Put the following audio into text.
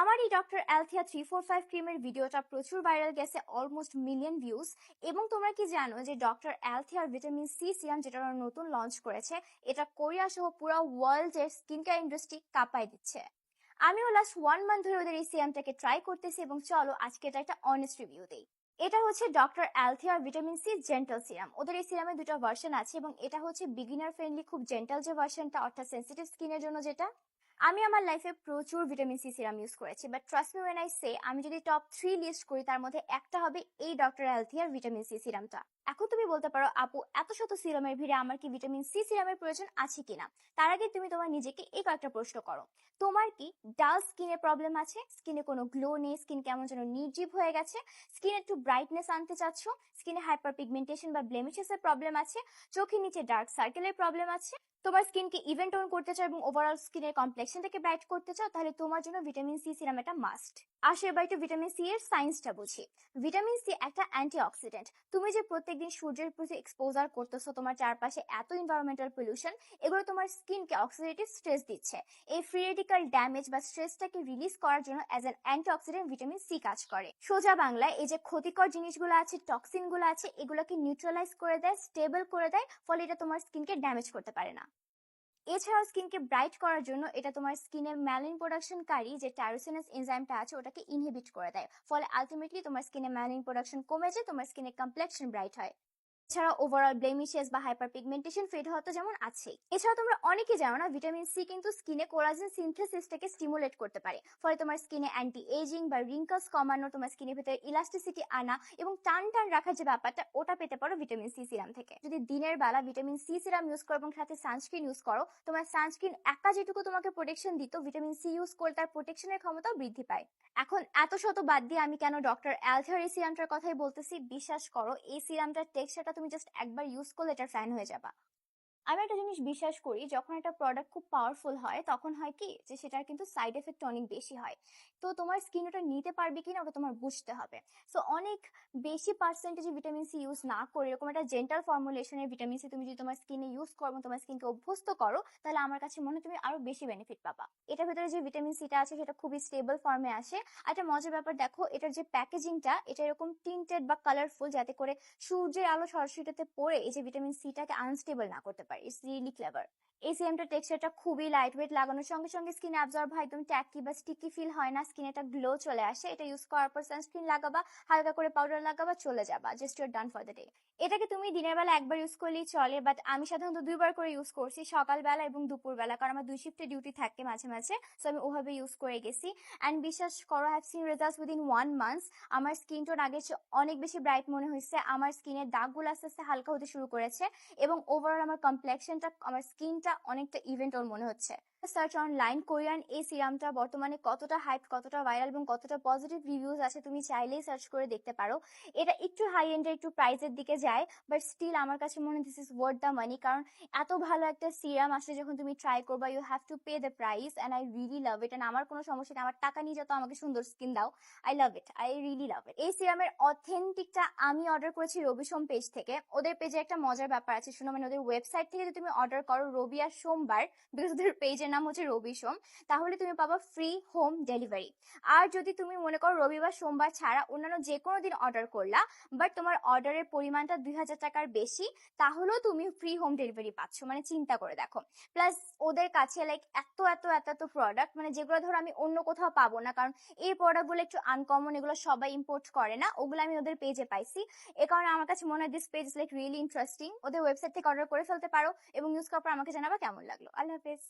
আমার এই doctor Althea three four five ক্রিমের ভিডিওটা প্রচুর ভাইরাল গেছে অলমোস্ট মিলিয়ন ভিউজ এবং তোমরা কি জানো যে ডক্টর অ্যালথিয়ার ভিটামিন সি সিরাম যেটা ওরা নতুন লঞ্চ করেছে, এটা কোরিয়া সহ পুরো ওয়ার্ল্ডের স্কিন কেয়ার ইন্ডাস্ট্রি কাঁপায় দিচ্ছে। আমিও লাস্ট ওয়ান মান্থ ধরে ওদের এই সিরামটাকে ট্রাই করতেছি এবং চলো আজকে এটা একটা অনেস্ট রিভিউ দেই। এটা হচ্ছে ডক্টর অ্যালথিয়ার ভিটামিন সি জেন্টাল সিরাম ওদের এই সিরামের দুটো ভার্সন আছে এবং এটা হচ্ছে বিগিনার ফ্রেন্ডলি খুব জেন্টাল যে ভার্সনটা অর্থাৎ সেন্সিটিভ স্কিনের জন্য যেটা। আমি আমার লাইফে প্রচুর ভিটামিন সি সিরাম ইউজ করেছি but trust me when I say আমি যদি টপ থ্রি লিস্ট করি, তার মধ্যে একটা হবে এই ডক্টর হেলথিয়ার ভিটামিন সি সিরামটা এখন তুমি বলতে পারো, আপু, এত শত সিরামের ভিড়ে আমার কি ভিটামিন সি সিরামের প্রয়োজন আছে কিনা? তার আগে তুমি তোমার নিজেকে এই কয়েকটা প্রশ্ন করো। তোমার কি ডাল স্কিনে প্রবলেম আছে? স্কিনে কোনো গ্লো নেই? স্কিন কেমন যেন নির্জীব হয়ে গেছে? স্কিনে একটু ব্রাইটনেস আনতে চাচ্ছ? স্কিনে হাইপার পিগমেন্টেশন বা ব্লেমিশেস এর প্রবলেম আছে? চোখের নিচে ডার্ক সার্কেলের প্রবলেম আছে? তোমার স্কিনকে ইভেন্ট টোন করতে চাও এবং ওভারঅল স্কিনের কমপ্লেক্সনটাকে ব্রাইট করতে চাও? তাহলে তোমার জন্য ভিটামিন সি সিরাম এটা মাস্ট আসে এবার একটু ভিটামিন সি এর সায়েন্সটা বুঝি। ভিটামিন সি একটা অ্যান্টি অক্সিডেন্ট তুমি যে প্রত্যেকদিন সূর্যের প্রতি এক্সপোজার করতেছো, তোমার চারপাশে এত এনভায়রনমেন্টাল পলিউশন এগুলো তোমার স্কিনকে অক্সিডেটিভ স্ট্রেস দিচ্ছে। এই ফ্রি রেডিক্যাল ড্যামেজ বা স্ট্রেসটাকে রিলিজ করার জন্য as an antioxidant vitamin C কাজ করে। সোজা বাংলায় এই যে ক্ষতিকর জিনিসগুলো আছে টক্সিনগুলো আছে, এগুলোকে নিউট্রালাইজ করে দেয় স্টেবল করে দেয়, ফলে এটা তোমার স্কিনকে ড্যামেজ করতে পারে না। এছাড়াও স্কিনকে ব্রাইট করার জন্য এটা তোমার স্কিনে ম্যালিন প্রোডাকশনকারী যে ট্যারোসিনাস এনজাইমটা আছে, ওটাকে ইনহিবিট করে দেয়। ফলে আলটিমেটলি তোমার স্কিনে ম্যালিন প্রোডাকশন কমে যায়, তোমার স্কিনের কমপ্লেকশন ব্রাইট হয়। এছাড়া ওভারঅল ব্লেমিশেস বা হাইপার পিগমেন্টেশন ফেড হওয়া তো যেমন আছে এছাড়া তোমরা অনেকে জানো না ভিটামিন সি কিন্তু স্কিনে কোলাজেন সিনথেসিসটাকে স্টিমুলেট করতে পারে। ফলে তোমার স্কিনে অ্যান্টি এজিং বা রিঙ্কলস কমানো, তোমার স্কিনের ভিতরে ইলাস্টিসিটি আনা এবং টান টান রাখার যে ব্যাপারটা, ওটা পেতে পারো ভিটামিন সি সিরাম থেকে। যদি দিনের বেলা ভিটামিন সি সিরাম ইউজ করো এবং সাথে সানস্ক্রিন ইউজ করো, তোমার সানস্ক্রিন একা যেটুকু তোমাকে প্রোটেকশন দিত ভিটামিন সি ইউজ করলে তার প্রোটেকশনের ক্ষমতাও বৃদ্ধি পায়। এখন এত শত বাদ দিয়ে আমি কেন ডক্টর অ্যালথার এই সিরামটার কথাই বলতেছি? বিশ্বাস করো, এই সিরামটার টেক্সচারটা তুমি জাস্ট একবার ইউজ করলে এটার ফ্যান হয়ে যাবা। আমি একটা জিনিস বিশ্বাস করি, যখন একটা প্রোডাক্ট খুব পাওয়ারফুল হয়, তখন হয় কি যে সেটার কিন্তু সাইড এফেক্ট অনেক বেশি হয়। তো তোমার স্কিন ওটা নিতে পারবে কিনা ওটা তোমার বুঝতে হবে। সো অনেক বেশি পার্সেন্টেজে ভিটামিন সি ইউজ না করে, এরকম একটা জেন্টাল ফর্মুলেশনের ভিটামিন সি তুমি যদি তোমার স্কিনে ইউজ করো তোমার স্কিনকে অভ্যস্ত করো, তাহলে আমার কাছে মনে হয় তুমি আরও বেশি বেনিফিট পাবা। এটার ভিতরে যে ভিটামিন সিটা আছে, সেটা খুবই স্টেবল ফর্মে আসে। আর একটা মজার ব্যাপার দেখো, এটার যে প্যাকেজিংটা এটা এরকম টিন্টেড বা কালারফুল যাতে করে সূর্যের আলো সরাসরিটাতে পড়ে, এই যে ভিটামিন সিটাকে আনস্টেবল না করতে পারে। ইটস রিয়েলি ক্লেভার এই সিএমটা টেক্সচারটা খুবই লাইট ওয়েট লাগানোর সঙ্গে সঙ্গে স্কিনে অ্যাবজর্ব হয়, একদম ট্যাকি বা স্টিকি ফিল হয় না স্কিনে একটা গ্লো চলে আসে, এটা ইউজ করার পর সানস্ক্রিন লাগাবা, হালকা করে পাউডার লাগাবা, চলে যাবা just you're done for the day এটাকে তুমি দিনের বেলা একবার ইউজ করলেই চলে বাট আমি সাধারণত দুইবার করে ইউজ করছি, সকালবেলা এবং দুপুরবেলা, কারণ আমার দুই শিফটে ডিউটি থাকে মাঝে মাঝে সো আমি ওভাবে ইউজ করে গেছি। অ্যান্ড বিশ্বাস করো have seen results within one month আমার স্কিন টোন আগে অনেক বেশি ব্রাইট মনে হয়েছে, আমার স্কিনের দাগগুলো আস্তে আস্তে হালকা হতে শুরু করেছে, এবং ওভারঅল আমার কমপ্লেকশনটা আমার স্কিনটা অনেকটা ইভেন্ট ওর মনে হচ্ছে। সার্চ অনলাইন কোরিয়ান এই সিরামটা বর্তমানে কতটা হাইপ কতটা ভাইরাল এবং কতটা পজিটিভ রিভিউজ আছে তুমি চাইলেই সার্চ করে দেখতে পারো। এটা একটু হাই এন্ডের একটু প্রাইসের দিকে যায় বাট স্টিল আমার কাছে মনে this is worth the money কারণ এত ভালো একটা সিরাম আসলে যখন তুমি ট্রাই করবা you have to pay the price and I really love it and আমার কোনো সমস্যা নেই, আমার টাকা নিয়ে যত আমাকে সুন্দর স্কিন দাও I love it I really love it এই সিরামের অথেন্টিকটা আমি অর্ডার করেছি রবিসোম পেজ থেকে, ওদের পেজে একটা মজার ব্যাপার আছে, শুনো মানে ওদের ওয়েবসাইট থেকে যদি তুমি অর্ডার করো রবি আর সোমবার বিকজ ওদের পেজের নাম হচ্ছে রবি সোম। তাহলে তুমি পাবা ফ্রি হোম ডেলিভারি আর যদি তুমি মনে করো রবিবার, সোমবার ছাড়া অন্যান্য যে কোনো দিন অর্ডার করলা বাট তোমার অর্ডারের পরিমাণটা দুই হাজার টাকার বেশি, তাহলেও তুমি ফ্রি হোম ডেলিভারি পাচ্ছ। মানে চিন্তা করে দেখো। প্লাস ওদের কাছে লাইক এত এত এত এত প্রোডাক্ট মানে যেগুলো ধরো আমি অন্য কোথাও পাবো না। কারণ এই প্রোডাক্টগুলো একটু আনকমন এগুলো সবাই ইম্পোর্ট করে না, ওগুলো আমি ওদের পেজে পাইছি। এ কারণে আমার কাছে মনে হয় this page like really interesting ওদের ওয়েবসাইট থেকে অর্ডার করে ফেলতে পারো এবং ইউজ করার পর আমাকে জানাবা কেমন লাগল। আল্লাহ হাফেজ।